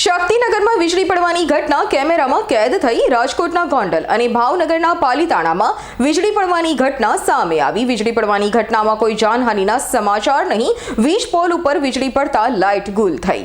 શક્તિનગરમાં વીજળી પડવાની ઘટના કેમેરામાં કેદ થઈ રાજકોટના ગોંડલ અને ભાવનગરના પાલીતાણામાં વીજળી પડવાની ઘટના સામે આવી. વીજળી પડવાની ઘટનામાં કોઈ જાનહાનિના સમાચાર નહીં. વીજ પોલ ઉપર વીજળી પડતા લાઇટ ગુલ થઈ.